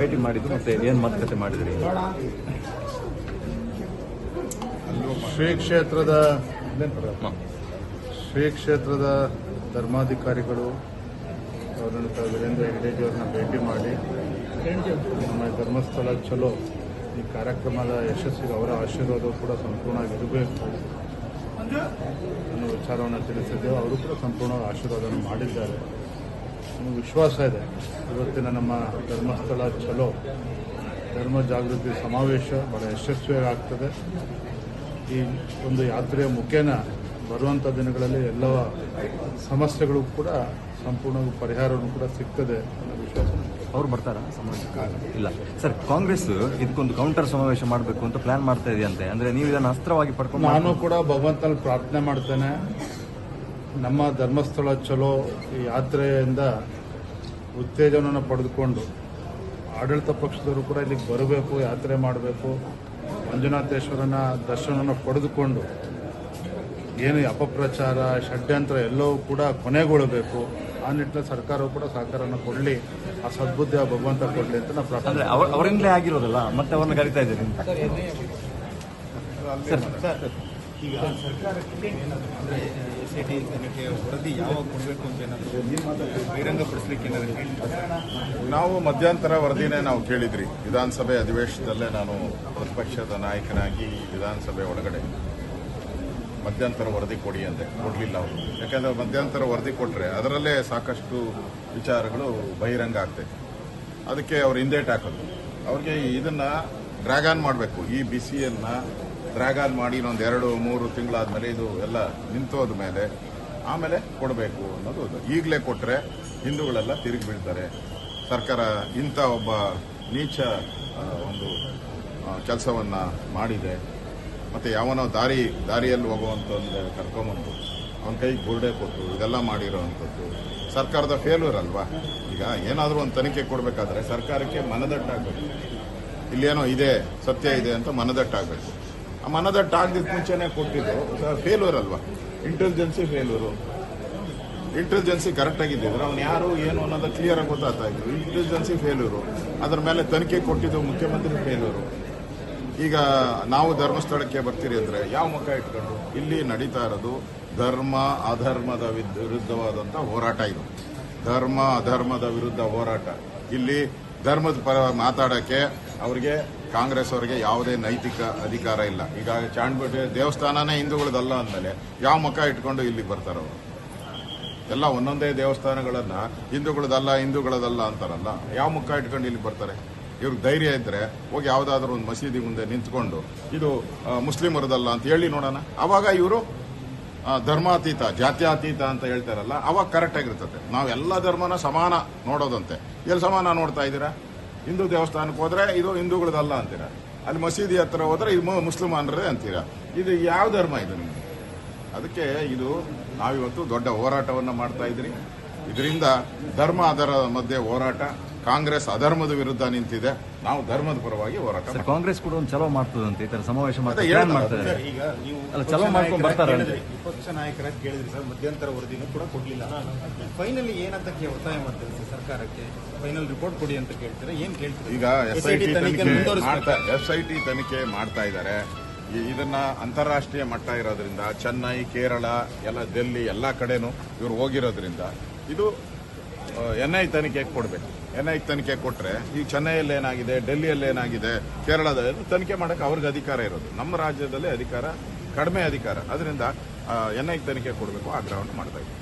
ಭೇಟಿ ಮಾಡಿದ್ರು ಮತ್ತೆ ಏನ್ ಮಾತುಕತೆ ಮಾಡಿದ್ರಿ? ಶ್ರೀ ಕ್ಷೇತ್ರದ ಶ್ರೀ ಕ್ಷೇತ್ರದ ಧರ್ಮಾಧಿಕಾರಿಗಳು ಅವರಂತ ವೀರೇಂದ್ರ ಹೆಗ್ಡೇಜಿಯವ್ರನ್ನ ಅವ್ರನ್ನ ಭೇಟಿ ಮಾಡಿ ನಮ್ಮ ಧರ್ಮಸ್ಥಳ ಚಲೋ ಈ ಕಾರ್ಯಕ್ರಮದ ಯಶಸ್ಸಿಗೆ ಅವರ ಆಶೀರ್ವಾದವು ಕೂಡ ಸಂಪೂರ್ಣವಾಗಿ ಇರಬೇಕು. ಅನ್ನೋ ವಿಚಾರವನ್ನು ತಿಳಿಸಿದ್ದೇವೆ ಅವರು ಕೂಡ ಸಂಪೂರ್ಣ ಆಶೀರ್ವಾದವನ್ನು ಮಾಡಿದ್ದಾರೆ. ವಿಶ್ವಾಸ ಇದೆ. ಇವತ್ತಿನ ನಮ್ಮ ಧರ್ಮಸ್ಥಳ ಚಲೋ ಧರ್ಮ ಜಾಗೃತಿ ಸಮಾವೇಶ ಬಹಳ ಯಶಸ್ವಿಯಾಗಿ ಆಗ್ತದೆ. ಈ ಒಂದು ಯಾತ್ರೆಯ ಮುಖೇನ ಬರುವಂಥ ದಿನಗಳಲ್ಲಿ ಎಲ್ಲ ಸಮಸ್ಯೆಗಳು ಕೂಡ ಸಂಪೂರ್ಣ ಪರಿಹಾರವನ್ನು ಕೂಡ ಸಿಗ್ತದೆ ಅನ್ನೋ ವಿಶ್ವಾಸ. ಅವ್ರು ಬರ್ತಾರಾ? ಸಮಾವೇಶ? ಇಲ್ಲ. ಸರ್ ಕಾಂಗ್ರೆಸ್ ಇದಕ್ಕೊಂದು ಕೌಂಟರ್ ಸಮಾವೇಶ ಮಾಡಬೇಕು ಅಂತ ಪ್ಲಾನ್ ಮಾಡ್ತಾ ಇದೆಯಂತೆ. ಅಂದ್ರೆ ನೀವು ಇದನ್ನು ಅಸ್ತ್ರವಾಗಿ ಪಡ್ಕೊಂಡು ನಾನು ಕೂಡ ಭಗವಂತನಲ್ಲಿ ಪ್ರಾರ್ಥನೆ ಮಾಡ್ತೇನೆ. ನಮ್ಮ ಧರ್ಮಸ್ಥಳ ಚಲೋ ಈ ಯಾತ್ರೆಯಿಂದ ಉತ್ತೇಜನವನ್ನು ಪಡೆದುಕೊಂಡು ಆಡಳಿತ ಪಕ್ಷದವರು ಕೂಡ ಇಲ್ಲಿಗೆ ಬರಬೇಕು ಯಾತ್ರೆ ಮಾಡಬೇಕು. ಮಂಜುನಾಥೇಶ್ವರನ ದರ್ಶನವನ್ನು ಪಡೆದುಕೊಂಡು ಏನು ಅಪಪ್ರಚಾರ ಷಡ್ಯಂತ್ರ ಎಲ್ಲವೂ ಕೂಡ ಕೊನೆಗೊಳ್ಳಬೇಕು. ಆ ನಿಟ್ಟಿನಲ್ಲಿ ಸರ್ಕಾರವು ಕೂಡ ಸಹಕಾರವನ್ನು ಕೊಡಲಿ ಆ ಸದ್ಬುದ್ಧಿ ಆ ಭಗವಂತ ಕೊಡಲಿ ಅಂತ ನಾವು ಪ್ರಾರ್ಥನೆ ಅವರಿಂದಲೇ ಆಗಿರೋದಲ್ಲ ಮತ್ತೆ ಅವ್ರನ್ನ ಕರಿತಾ ಇದ್ದೀರಿ ಅಂತ. ಈಗ ಸರ್ಕಾರಕ್ಕೆ ಅಂದ್ರೆ ಎಸ್ ಐ ಟಿ ತನಿಖೆ ವರದಿ ಯಾವಾಗ ಕೊಡಬೇಕು ಅಂತ ಏನಾದರೂ ಬಹಿರಂಗಪಡಿಸ್ಲಿಕ್ಕೆ ಏನಾದರೂ ಹೇಳಿದ್ದಾರೆ ನಾವು ಮಧ್ಯಂತರ ವರದಿನೇ ನಾವು ಕೇಳಿದ್ರಿ. ವಿಧಾನಸಭೆ ಅಧಿವೇಶನದಲ್ಲೇ ನಾನು ಪ್ರತಿಪಕ್ಷದ ನಾಯಕನಾಗಿ ವಿಧಾನಸಭೆ ಒಳಗಡೆ. ಮಧ್ಯಂತರ ವರದಿ ಕೊಡಿ ಅಂದೆ. ಕೊಡಲಿಲ್ಲ ಅವರು. ಯಾಕೆಂದ್ರೆ ಮಧ್ಯಂತರ ವರದಿ ಕೊಟ್ಟರೆ ಅದರಲ್ಲೇ ಸಾಕಷ್ಟು ವಿಚಾರಗಳು ಬಹಿರಂಗ ಆಗ್ತೈತೆ. ಅದಕ್ಕೆ ಅವ್ರು ಹಿಂದೇಟ್ ಹಾಕೋದು. ಅವ್ರಿಗೆ ಇದನ್ನ ಡ್ರ್ಯಾಗ್ ಆನ್ ಮಾಡಬೇಕು. ಈ ಬಿಸಿಯನ್ನು ಡ್ರ್ಯಾಗ್ ಆನ್ ಮಾಡಿ ಇನ್ನೊಂದು ಎರಡು, ಮೂರು ತಿಂಗಳಾದಮೇಲೆ ಇದು ಎಲ್ಲ ನಿಂತೋದ ಮೇಲೆ ಆಮೇಲೆ ಕೊಡಬೇಕು ಅನ್ನೋದು. ಈಗಲೇ ಕೊಟ್ಟರೆ ಹಿಂದೂಗಳೆಲ್ಲ ತಿರುಗಿ ಬೀಳ್ತಾರೆ. ಸರ್ಕಾರ ಇಂಥ ಒಬ್ಬ ನೀಚ ಒಂದು ಕೆಲಸವನ್ನು ಮಾಡಿದೆ. ಮತ್ತೆ ಯಾವನೋ ದಾರಿ, ದಾರಿಯಲ್ಲಿ ಹೋಗುವಂತ ಕರ್ಕೊಂಬಂದು, ಅವನ ಕೈಗೆ ಗೋಲ್ಡೆ ಕೊಟ್ಟು, ಇದೆಲ್ಲ ಮಾಡಿರೋವಂಥದ್ದು. ಸರ್ಕಾರದ ಫೇಲ್ಯೂರ್ ಅಲ್ವಾ? ಈಗ ಏನಾದರೂ ಒಂದು ತನಿಖೆ ಕೊಡಬೇಕಾದ್ರೆ ಸರ್ಕಾರಕ್ಕೆ ಮನದಟ್ಟಾಗಬೇಕು. ಇಲ್ಲೇನೋ ಇದೆ, ಸತ್ಯ ಇದೆ ಅಂತ ಮನದಟ್ಟಾಗಬೇಕು. ಆ ಮನದಟ್ಟಾಗದಿದ್ದ ಮುಂಚೆನೆ ಕೊಟ್ಟಿದ್ದು ಫೇಲ್ಯೂರ್ ಅಲ್ವಾ? ಇಂಟೆಲಿಜೆನ್ಸಿ ಫೇಲ್ಯೂರು ಇಂಟೆಲಿಜೆನ್ಸಿ ಕರೆಕ್ಟ್ ಆಗಿದ್ದಿದ್ರೆ ಅವ್ನು ಯಾರು, ಏನು ಅನ್ನೋದು ಕ್ಲಿಯರ್ ಆಗಿ ಗೊತ್ತಾಗ್ತಾ ಇದ್ರು ಇಂಟೆಲಿಜೆನ್ಸಿ ಫೇಲ್ಯೂರು ಅದ್ರ ಮೇಲೆ ತನಿಖೆ ಕೊಟ್ಟಿದ್ದು ಮುಖ್ಯಮಂತ್ರಿ ಫೇಲ್ಯೂರು ಈಗ ನಾವು ಧರ್ಮಸ್ಥಳಕ್ಕೆ ಬರ್ತೀರಿ ಅಂದ್ರೆ ಯಾವ ಮುಖ ಇಟ್ಕೊಂಡು? ಇಲ್ಲಿ ನಡೀತಾ ಇರೋದು ಧರ್ಮ ಅಧರ್ಮದ ವಿದ್- ವಿರುದ್ಧವಾದಂತ ಹೋರಾಟ ಇದು. ಧರ್ಮ ಅಧರ್ಮದ ವಿರುದ್ಧ ಹೋರಾಟ. ಇಲ್ಲಿ ಧರ್ಮದ ಪರ ಮಾತಾಡಕ್ಕೆ ಅವರಿಗೆ ಕಾಂಗ್ರೆಸ್ ಅವರಿಗೆ ಯಾವುದೇ ನೈತಿಕ ಅಧಿಕಾರ ಇಲ್ಲ. ಈಗ ಚಾಂಡ್ಬಿಟ್ಟೆ ದೇವಸ್ಥಾನನೇ ಹಿಂದೂಗಳದಲ್ಲ ಅಂದಮೇಲೆ ಯಾವ ಮುಖ ಇಟ್ಕೊಂಡು ಇಲ್ಲಿ ಬರ್ತಾರವರು ಎಲ್ಲ ಒಂದೊಂದೇ ದೇವಸ್ಥಾನಗಳನ್ನ ಹಿಂದೂಗಳದಲ್ಲ ಹಿಂದೂಗಳದಲ್ಲ ಅಂತಾರಲ್ಲ, ಯಾವ ಮುಖ ಇಟ್ಕೊಂಡು ಇಲ್ಲಿ ಬರ್ತಾರೆ? ಇವ್ರಿಗೆ ಧೈರ್ಯ ಇದ್ರೆ ಹೋಗಿ ಯಾವ್ದಾದ್ರು ಒಂದು ಮಸೀದಿ ಮುಂದೆ ನಿಂತ್ಕೊಂಡು ಇದು ಮುಸ್ಲಿಮರದಲ್ಲ ಅಂತ ಹೇಳಿ ನೋಡೋಣ. ಅವಾಗ ಇವರು ಧರ್ಮಾತೀತ, ಜಾತ್ಯಾತೀತ ಅಂತ ಹೇಳ್ತಾರಲ್ಲ, ಅವಾಗ ಕರೆಕ್ಟ್ ಆಗಿರ್ತದೆ. ನಾವು ಎಲ್ಲ ಧರ್ಮನ ಸಮಾನ ನೋಡೋದಂತೆ. ಎಲ್ಲಿ ಸಮಾನ ನೋಡ್ತಾ ಇದ್ದೀರಾ? ಹಿಂದೂ ದೇವಸ್ಥಾನಕ್ಕೆ ಹೋದ್ರೆ ಇದು ಹಿಂದೂಗಳದಲ್ಲ ಅಂತೀರಾ? ಅಲ್ಲಿ ಮಸೀದಿ ಹತ್ರ ಹೋದ್ರೆ ಇದು ಮುಸ್ಲಿಮಾನರೇ ಅಂತೀರಾ? ಇದು ಯಾವ ಧರ್ಮ ಇದು ನಿಮ್ಗೆ ಅದಕ್ಕೆ ಇದು ನಾವಿವತ್ತು ದೊಡ್ಡ ಹೋರಾಟವನ್ನು ಮಾಡ್ತಾ ಇದ್ರಿ ಇದರಿಂದ ಧರ್ಮ ಅದರ ಮಧ್ಯೆ ಹೋರಾಟ ಕಾಂಗ್ರೆಸ್ ಅಧರ್ಮದ ವಿರುದ್ಧ ನಿಂತಿದೆ. ನಾವು ಧರ್ಮದ ಪರವಾಗಿ ಹೋರಾಟ ಸರ್ ಕಾಂಗ್ರೆಸ್ ಕೂಡ ಒಂದು ಚಲೋ ಮಾಡ್ತದಂತೆ ಈ ತರ ಸಮಾವೇಶ ಮಾಡ್ತಾ ಮಾಡ್ತಾರೆ ಈಗ ನೀವು ಚಲೋ ಮಾಡ್ಕೊಂಡು ನಾಯಕರಾಗಿ ಬರ್ತಾರೆ ಕೇಳಿದ್ರಿ. ವಿಪಕ್ಷ ನಾಯಕರಾಗಿ ಕೇಳಿದ್ರಿ ಸರ್ ಮಧ್ಯಂತರ ವರದಿನೂ ಕೂಡ ಕೊಡ್ಲಿಲ್ಲ. ಫೈನಲಿ ಏನಂತ ಒತ್ತಾಯ ಮಾಡ್ತೀರಿ ಸರ್ ಸರ್ಕಾರಕ್ಕೆ? ಫೈನಲ್ ರಿಪೋರ್ಟ್ ಕೊಡಿ ಅಂತ ಕೇಳ್ತೀರಾ? ಏನ್ ಕೇಳ್ತೀರಿ? ಈಗ ಎಸ್ ಐ ಟಿ ತನಿಖೆ ತನಿಖೆ ಮಾಡ್ತಾ ಎಸ್ ಐ ಟಿ ತನಿಖೆ ಮಾಡ್ತಾ ಇದ್ದಾರೆ. ಇದನ್ನ ಅಂತಾರಾಷ್ಟ್ರೀಯ ಮಟ್ಟ ಇರೋದ್ರಿಂದ ಚೆನ್ನೈ ಕೇರಳ ಎಲ್ಲ ಡೆಲ್ಲಿ ಎಲ್ಲ ಕಡೆನೂ ಇವರು ಹೋಗಿರೋದ್ರಿಂದ ಇದು ಎನ್ ಐ ತನಿಖೆಗೆ ಕೊಡಬೇಕು. ಎನ್ ಐ ತನಿಖೆ ಕೊಟ್ರೆ ಈ ಚೆನ್ನೈಯಲ್ಲಿ ಏನಾಗಿದೆ, ಡೆಲ್ಲಿಯಲ್ಲಿ ಏನಾಗಿದೆ ಕೇರಳದಲ್ಲಿ ತನಿಖೆ ಮಾಡಕ್ಕೆ ಅವ್ರಿಗೆ ಅಧಿಕಾರ ಇರೋದು. ನಮ್ಮ ರಾಜ್ಯದಲ್ಲಿ ಅಧಿಕಾರ, ಕಡಿಮೆ ಅಧಿಕಾರ. ಅದರಿಂದ ಎನ್ ಐ ತನಿಖೆ ಕೊಡಬೇಕು ಆಗ್ರಹವನ್ನು ಮಾಡ್ತಾ ಇದ್ದೀವಿ.